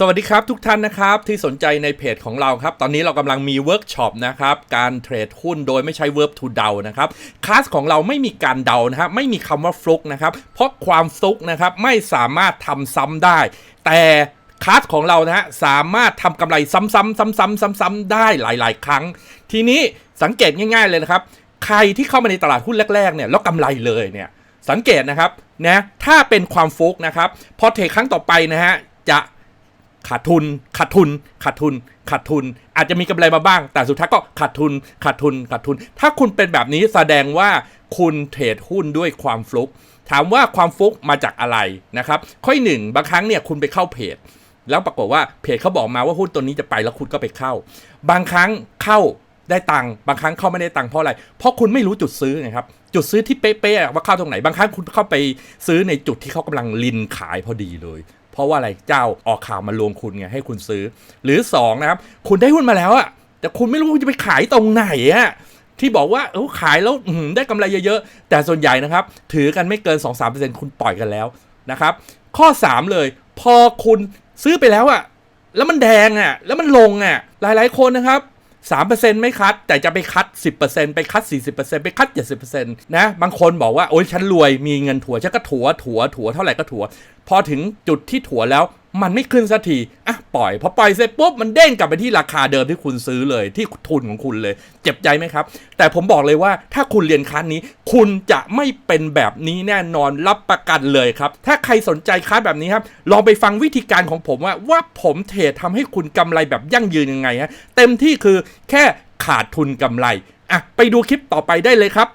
สวัสดีครับทุกท่านนะครับ ที่สนใจในเพจของเราครับ ตอนนี้เรากำลังมีเวิร์กช็อปนะครับ การเทรดหุ้นโดยไม่ใช้ verb to เดานะครับคลาสของเราไม่มีการเดานะครับไม่มีคำว่าฟลุกนะครับ เพราะความฟลุกนะครับไม่สามารถทำซ้ำได้ แต่คลาสของเรานะฮะสามารถทำกำไรซ้ำๆซ้ำๆซ้ำๆได้หลาย ๆ ครั้ง ทีนี้สังเกตง่าย ๆเลยนะครับ ใครที่เข้ามาในตลาดหุ้นแรกๆเนี่ยแล้วกำไรเลยเนี่ยสังเกตนะครับนะถ้าเป็นความฟุกนะครับพอเทรดครั้งต่อไปนะฮะจะ ขาดทุนขาดทุนขาดทุนขาดทุน อาจจะมีกำไรมาบ้าง แต่สุดท้ายก็ขาดทุนขาดทุนขาดทุน ถ้าคุณเป็นแบบนี้แสดงว่าคุณเทรดหุ้นด้วยความฟลุก ถามว่าความฟลุกมาจากอะไรนะครับ ข้อหนึ่งบางครั้งเนี่ยคุณไปเข้าเพจ แล้วปรากฏว่าเพจเขาบอกมาว่าหุ้นตัวนี้จะไปแล้วคุณก็ไปเข้า บางครั้งเข้าได้ตังค์บางครั้งเข้าไม่ได้ตังค์เพราะอะไร เพราะคุณไม่รู้จุดซื้อไงครับ จุดซื้อที่เป๊ะๆว่าเข้าตรงไหน บางครั้งคุณเข้าไปซื้อในจุดที่เขากำลังลินขายพอดีเลย ราะว่าอะไรเจ้าออกข่าวมาลวงคุณไงให้คุณซื้อ หรือสองนะครับ คุณได้หุ้นมาแล้วอะแต่คุณไม่รู้ว่าจะไปขายตรงไหนอะที่บอกว่าเออขายแล้วได้กำไรเยอะๆ แต่ส่วนใหญ่นะครับ ถือกันไม่เกิน 2-3%คุณปล่อยกันแล้วนะครับ ข้อ 3 เลย พอคุณซื้อไปแล้วอะแล้วมันแดงอะแล้วมันลงอะหลายๆคนนะครับ สามเปอร์เซ็นต์ไม่คัด แต่จะไปคัดสิบเปอร์เซ็นต์ไปคัดสี่สิบเปอร์เซ็นต์ไปคัดเจ็ดสิบเปอร์เซ็นต์นะ บางคนบอกว่า โอ้ยฉันรวยมีเงินถัวฉันก็ถัวถัวถั่วเท่าไหร่ก็ถัว พอถึงจุดที่ถั่วแล้วมันไม่ขึ้นสักทีอะปล่อยพอปล่อยเสร็จปุ๊บมันเด้งกลับไปที่ราคาเดิมที่คุณซื้อเลยที่ทุนของคุณเลย เจ็บใจไหมครับ แต่ผมบอกเลยว่าถ้าคุณเรียนคลาสนี้ คุณจะไม่เป็นแบบนี้แน่นอนรับประกันเลยครับ ถ้าใครสนใจคลาสแบบนี้ครับลองไปฟังวิธีการของผมว่าว่าผมเทรดทำให้คุณกำไรแบบยั่งยืนยังไงฮะเต็มที่คือแค่ขาดทุนกำไรอะไปดูคลิปต่อไปได้เลยครับ